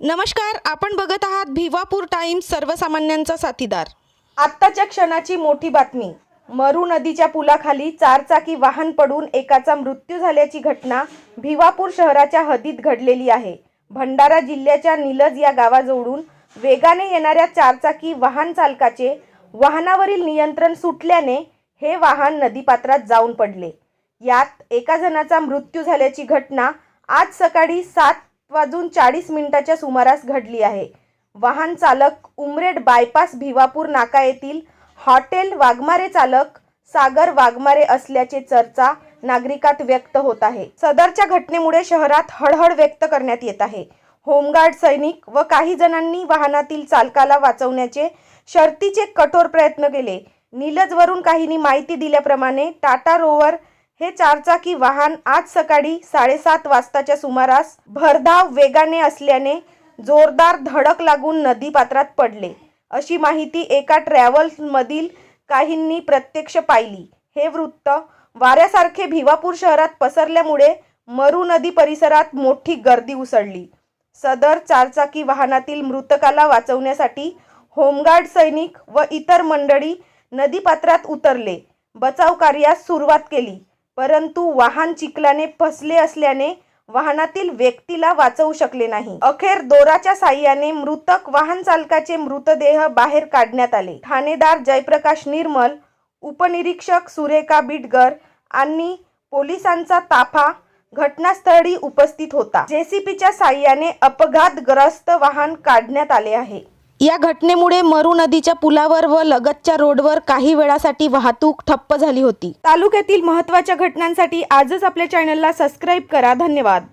नमस्कार आपण बघत आहात भिवापूर टाइम्स सर्वसामान्यांचा साथीदार. आत्ताच्या क्षणाची मोठी बातमी. मरू नदीच्या पुलाखाली चारचाकी वाहन पडून एकाचा मृत्यू झाल्याची घटना भिवापूर शहराच्या हद्दीत घडलेली आहे. भंडारा जिल्ह्याच्या निलज या गावाजवळून वेगाने येणाऱ्या चारचाकी वाहन चालकाचे वाहनावरील नियंत्रण सुटल्याने हे वाहन नदीपात्रात जाऊन पडले. यात एका जणाचा मृत्यू झाल्याची घटना आज सकाळी सात वाजून चाळीस मिनिटाच्या सुमारास घडली आहे. वाहन चालक उमरेड बायपास भिवापूर नाका येथील हॉटेल वाघमारे चालक सागर वाघमारे असल्याचे चर्चा नागरिकात व्यक्त होत आहे. सदरच्या घटनेमुळे शहरात हळहळ व्यक्त करण्यात येत आहे. होमगार्ड सैनिक व काही जणांनी वाहनातील चालकाला वाचवण्याचे शर्तीचे कठोर प्रयत्न केले. नीलजवरून काहींनी माहिती दिल्याप्रमाणे टाटा रोवर हे चारचाकी वाहन आज सकाळी साडेसात वाजताच्या सुमारास भरधाव वेगाने असल्याने जोरदार धडक लागून नदीपात्रात पडले. अशी माहिती एका ट्रॅव्हल्समधील काहींनी प्रत्यक्ष पाहिली. हे वृत्त वाऱ्यासारखे भिवापूर शहरात पसरल्यामुळे मरू नदी परिसरात मोठी गर्दी उसळली. सदर चारचाकी वाहनातील मृतकाला वाचवण्यासाठी होमगार्ड सैनिक व इतर मंडळी नदीपात्रात उतरले. बचाव कार्यास सुरुवात केली. परंतु वाहन चिखलाने फसले असल्याने वाहनातील व्यक्तीला वाचवू शकले नाही. अखेर दोराच्या साह्याने मृतक वाहन चालकाचे मृतदेह बाहेर काढण्यात आले. ठाणेदार जयप्रकाश निर्मल उपनिरीक्षक सुरेखा बिटगर आणि पोलिसांचा ताफा घटनास्थळी उपस्थित होता. जेसीपीच्या साह्याने अपघातग्रस्त वाहन काढण्यात आले आहे. या घटनेमुळे मरू नदीच्या पुलावर व लगतच्या रोडवर काही वेळासाठी वाहतूक ठप्प झाली होती. तालुक्यातील महत्त्वाच्या घटनांसाठी आजच आपल्या चॅनलला सबस्क्राईब करा. धन्यवाद.